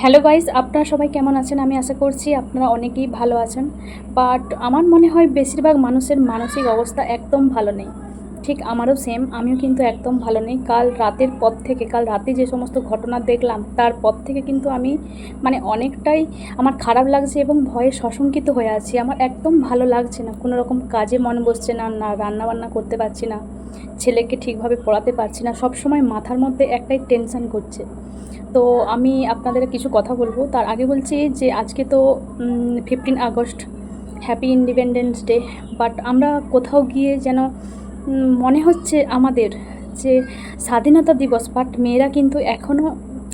Hello guys আপনারা সবাই কেমন আছেন? আমি আশা করছি আপনারা অনেকেই ভালো আছেন। বাট আমার মনে হয়, বেশিরভাগ মানুষের মানসিক অবস্থা একদম ভালো নেই। ঠিক আমারও সেম আমিও কিন্তু একদম ভালো নেই। কাল রাতের পর থেকে, কাল রাতে যে সমস্ত ঘটনা দেখলাম তারপর থেকে কিন্তু আমি মানে অনেকটাই আমার খারাপ লাগছে এবং ভয়ে সশঙ্কিত হয়ে আছি। আমার একদম ভালো লাগছে না। কোনো রকম কাজে মন বসছে না না রান্না বান্না করতে পারছি না, ছেলেকে ঠিকভাবে পড়াতে পারছি না। সব সময় মাথার মধ্যে একটাই টেনশন করছে তো আমি আপনাদের কিছু কথা বলব। তার আগে বলছি যে আজকে তো fifteen August happy independence day but আমরা কোথাও গিয়ে যেন মনে হচ্ছে আমাদের যে স্বাধীনতা দিবস বাট মেয়েরা কিন্তু এখনও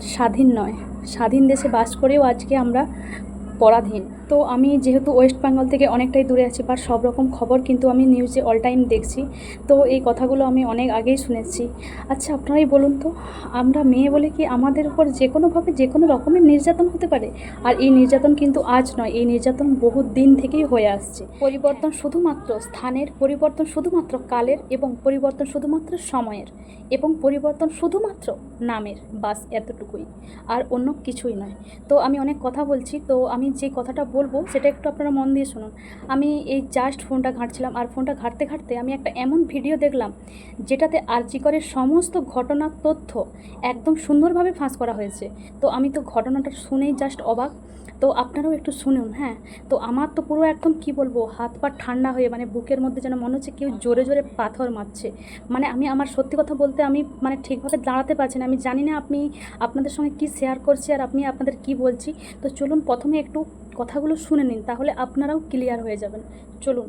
স্বাধীন নয়। স্বাধীন দেশে বাস করেও আজকে আমরা পরাধীন। তো আমি যেহেতু ওয়েস্ট বেঙ্গল থেকে অনেকটাই দূরে আছি, বা সব রকম খবর কিন্তু আমি নিউজে অল টাইম দেখছি। তো এই কথাগুলো আমি অনেক আগেই শুনেছি। আচ্ছা আপনারাই বলুন তো, আমরা মেয়ে বলে কি আমাদের উপর যে কোনোভাবে যে কোনো রকমের নির্যাতন হতে পারে? আর এই নির্যাতন কিন্তু আজ নয়, এই নির্যাতন বহু দিন থেকেই হয়ে আসছে। পরিবর্তন শুধুমাত্র স্থানের, পরিবর্তন শুধুমাত্র কালের এবং পরিবর্তন শুধুমাত্র সময়ের এবং পরিবর্তন শুধুমাত্র নামের, বাস এতটুকুই। আর অন্য কিছুই নয়। তো আমি অনেক কথা বলছি, তো আমি যে কথাটা বলব, সেটা একটু আপনারা মন দিয়ে শুনুন। আমি এই জাস্ট ফোনটা ঘাঁটছিলাম, আর ফোনটা ঘাঁটতে ঘাঁটতে আমি একটা এমন ভিডিও দেখলাম, যেটাতে আরজিকরের সমস্ত ঘটনার তথ্য একদম সুন্দরভাবে ফাঁস করা হয়েছে। তো আমি তো ঘটনাটা শুনেই জাস্ট অবাক। তো আপনারাও একটু শুনুন হ্যাঁ? তো আমার তো পুরো একদম কি বলব, হাত পা ঠান্ডা হয়ে মানে বুকের মধ্যে যেন মনে হচ্ছে কেউ জোরে জোরে পাথর মারছে। মানে আমি আমার সত্যি কথা বলতে আমি মানে ঠিকভাবে দাঁড়াতে পারছি না। আমি জানি না আপনি আপনাদের সঙ্গে কি শেয়ার করছি, আর আপনি আপনাদের কি বলছি। তো চলুন প্রথমে একটু কথাগুলো শুনে নিন তাহলে আপনারাও ক্লিয়ার হয়ে যাবেন। চলুন।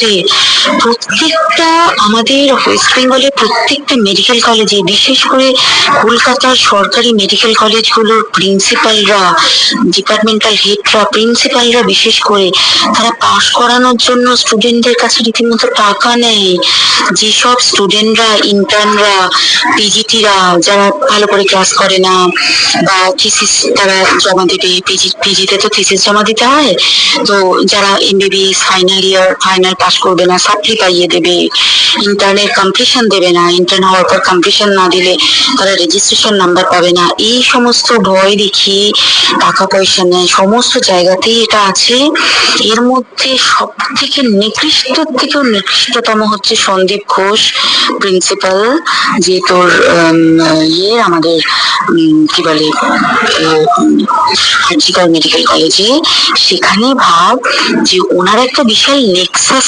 রে প্রত্যেকটা আমাদের ওয়েস্ট বেঙ্গলের প্রত্যেকটা মেডিকেল কলেজে বিশেষ করে কলকাতার সরকারি মেডিকেল কলেজগুলোর প্রিন্সিপালরা ডিপার্টমেন্টাল হেডরা প্রিন্সিপালরা বিশেষ করে, তারা পাশ করানোর জন্য স্টুডেন্টদের কাছে রীতিমতো টাকা নেয়। যেসব স্টুডেন্টরা ইন্টার্নরা পিজিটিরা যারা ভালো করে ক্লাস করে না, বা থিসিস তারা জমা দেবে পিজি পিজিতে তো থিসিস জমা দিতে হয়, তো যারা MBBS final year final pass করবে না সাপ্লি পাইয়ে দেবে ইন্টার্নের কমপ্লিশন দেবে না ইন্টার্ন হওয়ার পর কমপ্লিশন না দিলে তারা রেজিস্ট্রেশন নাম্বার পাবে না। এই সমস্ত ভয় দেখি টাকা পয়সা নেয়, সমস্ত জায়গাতেই এটা আছে। এর মধ্যে সব থেকে নিকৃষ্ট থেকেও নিকৃষ্টতম হচ্ছে সন্দীপ ঘোষ প্রিন্সিপাল যে তোর ইয়ে আমাদের কি বলে মেডিকেল কলেজে সেখানে ভাব যে ওনার একটা বিশাল নেক্সাস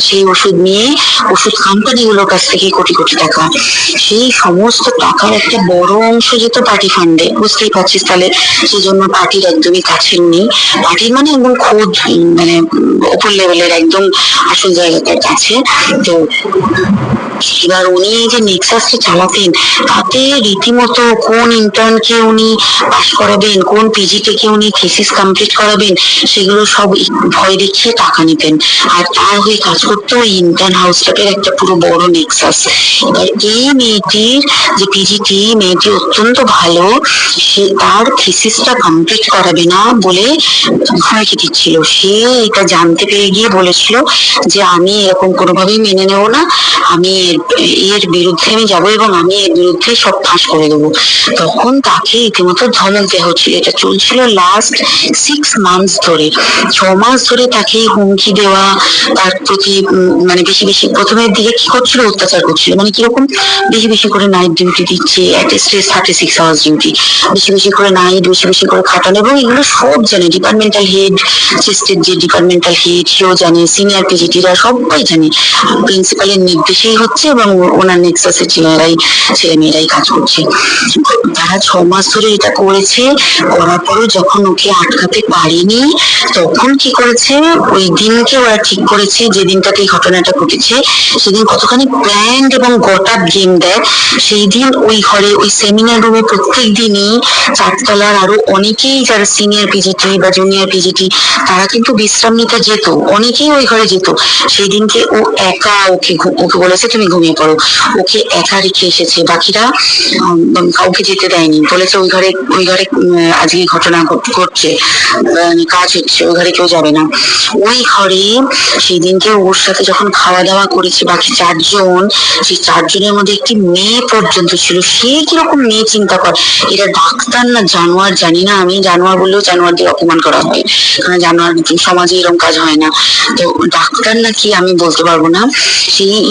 সেই ওষুধ নিয়ে ওষুধ কোম্পানিগুলোর কাছ থেকে কোটি কোটি টাকা। সেই সমস্ত টাকার একটা বড় অংশ যেত পার্টি ফান্ডে বুঝতেই পারছিস তাহলে? সেই জন্য পার্টির একদমই কাছের নেই। পার্টির মানে একদম খোঁজ মানে ওপর লেভেলের একদম আসল জায়গাটার কাছে। তো এবার উনি যে নেক্সাসটা চালাতেন, তাতে রীতিমতো কোন ইন্টার্নকে উনি পাস করাবেন, কোন পিজি থেকে উনি থিসিস কমপ্লিট করাবেন, সেগুলো সব ভয় দেখিয়ে টাকা নিতেন। আর তার হয়ে কাজ করতো ওই ইন্টার্ন হাউসটাপের একটা পুরো বড় নেক্সাস এবার এই মেয়েটির যে পিজিটি মেয়েটি অত্যন্ত ভালো, সে তার থিসিসটা কমপ্লিট করাবে না বলে হুমকি দিচ্ছিল। সে এটা জানতে পেরে গিয়ে বলেছিল যে আমি এরকম কোনোভাবেই মেনে নেব না। আমি এর- বিরুদ্ধে আমি যাব এবং আমি এর বিরুদ্ধে সব ফাঁস করে দেবো। তখন তাকে রীতিমতো ধমক দেওয়া হচ্ছিল। এটা চলছিল লাস্ট সিক্স মান্থস ধরে। ছ মাস ধরে তাকে হুমকি দেওয়া, তার প্রতি মানে বেশি বেশি প্রথমের দিকে কি করছিল? অত্যাচার করছিল। মানে কীরকম? বেশি বেশি করে নাইট ডিউটি দিচ্ছে stress thirty six hours duty বেশি বেশি করে নাইট বেশি বেশি করে খাটানো এবং এগুলো সব জানে। ডিপার্টমেন্টাল হেড সিস্টের যে ডিপার্টমেন্টাল হেড সেও জানে। সিনিয়র পিজিটিরা সবাই জানে। প্রিন্সিপালের নির্দেশেই হচ্ছে এবং ওনার নেক্সাসের ছেলেরাই ছেলে মেয়েরাই কাজ করছে। তারা ছ মাস ধরে এটা করেছে, করার পরও যখন ওকে আটকাতে পারেনি, তখন কি করেছে? ওই দিনকে ওরা ঠিক করেছে, যে দিনটাতে এই ঘটনাটা ঘটেছে, সেদিন কতখানি প্ল্যান্ড এবং গোটা গেম দেয়। সেই দিন ওই ঘরে, ওই সেমিনার রুমে প্রত্যেক দিনই চারতলার আরও অনেকেই যারা সিনিয়র পিজিটি বা জুনিয়র পিজিটি তারা কিন্তু বিশ্রাম নিতে যেত। অনেকেই ওই ঘরে যেত। সেই দিনকে ও একা ওকে ওকে বলেছে, তুমি ঘুমিয়ে পড়ো। ওকে একা রেখে এসেছে। বাকিরা কাউকে যেতে দেয়নি। বলেছে, ওই ঘরে ওই ঘরে আজকে ঘটনা ঘট- ঘটছে। কাজ হচ্ছে, ওই ঘরে কেউ যাবে না। ওই ঘরে সেই দিনকে ওর সাথে যখন খাওয়া দাওয়া করেছে বাকি চারজন, সেই চারজনের মধ্যে একটি মেয়ে পর্যন্ত ছিল। সে কীরকম মেয়ে চিন্তা কর। এটা ডাক্তার না জানোয়ার? জানি না আমি। জানোয়ার বললেও জানোয়ারদের অপমান করা হয় কারণ জানোয়ার সমাজে এরকম কাজ হয় না। তো ডাক্তার নাকি আমি বলতে পারব না। সেই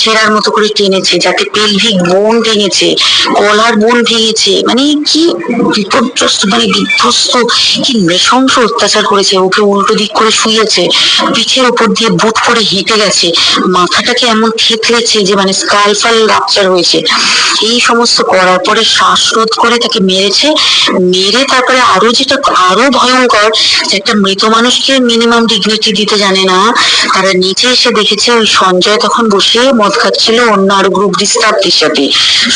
ছেঁড়ার মতো করে টেনেছে, যাতে পেলভিক বোন ভেঙেছে গলার বোন ভেঙেছে। মানে কি বিপর্যস্ত মানে বিধ্বস্ত, কি নৃশংস অত্যাচার করেছে। ওকে উল্টো দিক করে শুয়েছে, পিঠের উপর দিয়ে বুট করে হেঁটে গেছে। মাথাটাকে এমন থেতলেছে যে মানে স্কাল ফাল রাপচার হয়েছে। এই সমস্ত করার পরে শ্বাসরোধ করে তাকে মেরেছে। মেরে তারপরে আরও যেটা, আরও ভয়ঙ্কর, যে একটা মৃত মানুষকে মিনিমাম ডিগনিটি দিতে জানে না। তারা নিচে এসে দেখেছে, ওই সঞ্জয় তখন বসে মদ খাচ্ছিল অন্য আরও গ্রুপ ডিস্টার্বদের সাথে।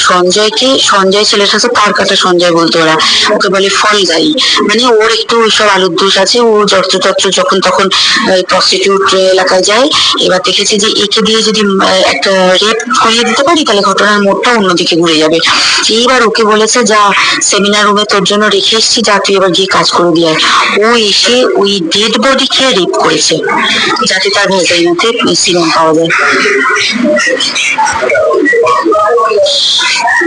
সঞ্জয়কে, সঞ্জয় ছেলেটা তো তার কাটা সঞ্জয় বলতো ওরা। ওকে বলে, ফল গাই মানে ওর একটু ওইসব আলুর দোষ আছে। ও যত্রতত্র যখন তখন প্রস্টিটিউট এলাকায় যায়, এবার দেখেছে যে একে দিয়ে যদি একটা রেপ করিয়ে দিতে পারি, তাহলে ঘটনার মোড়টা অন্যদিকে ঘুরে যাবে। এইবার ওকে বলেছে, যা সেমিনার রুমে তোর জন্য রেখে এসেছি, যা, তুই এবার গিয়ে কাজ করে দিয়ে। ও এসে ওই ডেড বডিকে রেপ করেছে, যাতে তার ভেজাইনাতে সিরম পাওয়া যায়। Thank you.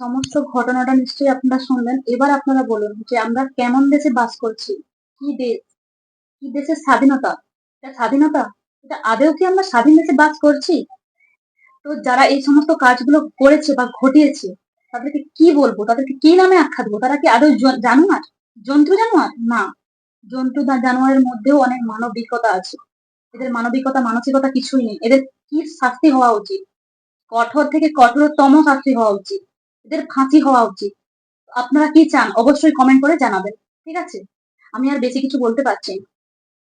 সমস্ত ঘটনাটা নিশ্চয়ই আপনারা শুনলেন। এবার আপনারা বলুন যে আমরা কেমন দেশে বাস করছি? কি দেশ কি দেশের স্বাধীনতা? এটা স্বাধীনতা? এটা আদেও কি আমরা স্বাধীন দেশে বাস করছি? তো যারা এই সমস্ত কাজগুলো করেছে বা ঘটিয়েছে, তাদেরকে কি বলব? তাদেরকে কি নামে আখ্যা দেবো? তারা কি আদৌ জানোয়ার? জন্তু জানোয়ার? না। জন্তু জানোয়ারের মধ্যেও অনেক মানবিকতা আছে। এদের মানবিকতা, মানসিকতা কিছুই নেই। এদের কি শাস্তি হওয়া উচিত? কঠোর থেকে কঠোরতম শাস্তি হওয়া উচিত। এদের ফাঁসি হওয়া উচিত। আপনারা কি চান? অবশ্যই কমেন্ট করে জানাবেন। ঠিক আছে? আমি আর বেশি কিছু বলতে পারছি না।